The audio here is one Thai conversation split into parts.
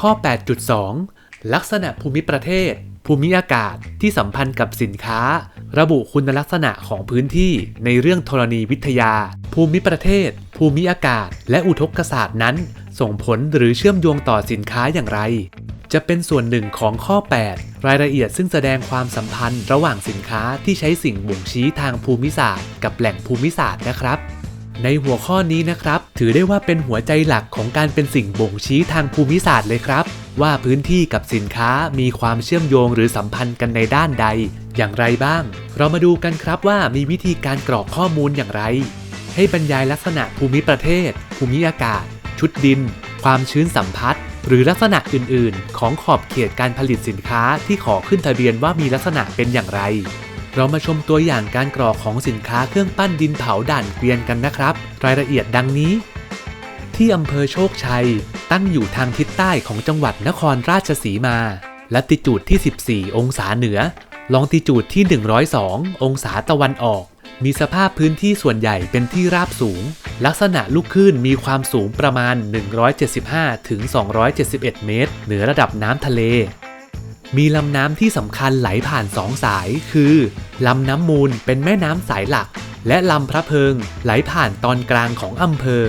ข้อ 8.2 ลักษณะภูมิประเทศ ภูมิอากาศที่สัมพันธ์กับสินค้า ระบุคุณลักษณะของพื้นที่ในเรื่องธรณีวิทยา ภูมิประเทศ ภูมิอากาศ และอุทกศาสตร์นั้น ส่งผลหรือเชื่อมโยงต่อสินค้าอย่างไร จะเป็นส่วนหนึ่งของข้อ 8 รายละเอียดซึ่งแสดงความสัมพันธ์ระหว่างสินค้าที่ใช้สิ่งบ่งชี้ทางภูมิศาสตร์ กับแหล่งภูมิศาสตร์นะครับ ในหัวข้อนี้นะครับ ถือได้ว่าเป็นหัวใจหลักของการเป็นสิ่งบ่งชี้ทางภูมิศาสตร์เลยครับ ว่าพื้นที่กับสินค้ามีความเชื่อมโยงหรือสัมพันธ์กันในด้านใด อย่างไรบ้าง เรามาดูกันครับว่ามีวิธีการกรอกข้อมูลอย่างไร ให้บรรยายลักษณะภูมิประเทศ ภูมิอากาศ ชุดดิน ความชื้นสัมพัทธ์หรือลักษณะอื่น ๆ ของขอบเขตการผลิตสินค้าที่ขอขึ้นทะเบียนว่ามีลักษณะเป็นอย่างไร เรามาชมตัวอย่างการกรอกของสินค้าเครื่องปั้นดินเผาด่านเกวียนกันนะครับ รายละเอียดดังนี้ ที่อำเภอโชคชัย ตั้งอยู่ทางทิศใต้ของจังหวัดนครราชสีมา แลัติจูดที่ 14 องศาเหนือ ลองติจูดที่ 102 องศาตะวันออก มีสภาพพื้นที่ส่วนใหญ่เป็นที่ราบสูง ลักษณะลูกคลื่นมีความสูงประมาณ 175ถึง271 เมตร เหนือระดับน้ำทะเล มีลำน้ำที่สำคัญไหลผ่านสองสาย คือลำน้ำมูลเป็นแม่น้ำสายหลัก และลำพระเพิงไหลผ่านตอนกลางของอำเภอ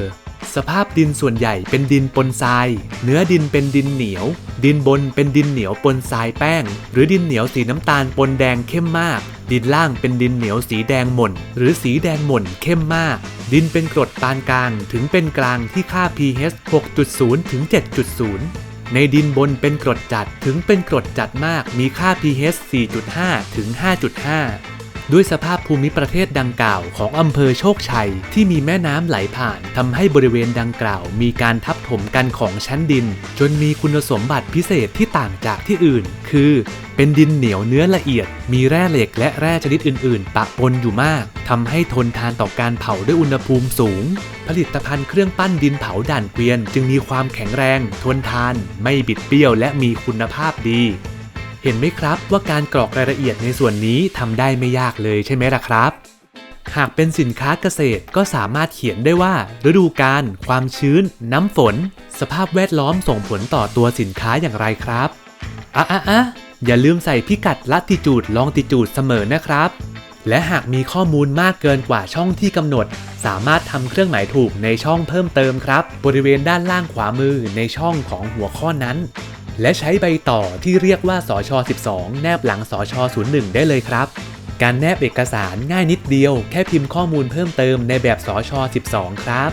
สภาพดินส่วนใหญ่เป็นดินปนทราย เนื้อดินเป็นดินเหนียว ดินบนเป็นดินเหนียวปนทรายแป้ง หรือดินเหนียวสีน้ำตาลปนแดงเข้มมาก ดินล่างเป็นดินเหนียวสีแดงหม่น หรือสีแดงหม่นเข้มมาก ดินเป็นกรดปานกลางถึงเป็นกลางที่ค่า pH 6.0 ถึง 7.0 ในดินบนเป็นกรดจัดถึงเป็นกรดจัดมากมีค่า pH 4.5 ถึง 5.5 ด้วยสภาพภูมิประเทศดังกล่าวของอำเภอโชคชัย ที่มีแม่น้ำไหลผ่านทำให้บริเวณดังกล่าว มีการทับถมกันของชั้นดิน จนมีคุณสมบัติพิเศษที่ต่างจากที่อื่น คือ เป็นดินเหนียวเนื้อละเอียด มีแร่เหล็กและแร่ชนิดอื่น ๆ ปะปนอยู่มากทำให้ทนทานต่อการเผาด้วยอุณหภูมิสูง ผลิตภัณฑ์เครื่องปั้นดินเผาด่านเกวียน จึงมีความแข็งแรง ทนทาน ไม่บิดเบี้ยวและมีคุณภาพดี เห็นไหมครับว่าการกรอกรายละเอียดในส่วนนี้ทำได้ไม่ยากเลยใช่ไหมล่ะครับ หากเป็นสินค้าเกษตรก็สามารถเขียนได้ว่า ฤดูกาลความชื้น น้ำฝน สภาพแวดล้อมส่งผลต่อตัวสินค้าอย่างไรครับอะอะอะอย่าลืมใส่พิกัดลัติจูดลองติจูดเสมอนะครับ และหากมีข้อมูลมากเกินกว่าช่องที่กำหนด สามารถทำเครื่องหมายถูกในช่องเพิ่มเติมครับ บริเวณด้านล่างขวามือในช่องของหัวข้อนั้น และใช้ใบต่อที่เรียกว่าสช12 แนบหลังสช01 ได้เลยครับ การแนบเอกสารง่ายนิดเดียว แค่พิมพ์ข้อมูลเพิ่มเติมในแบบสช12 ครับ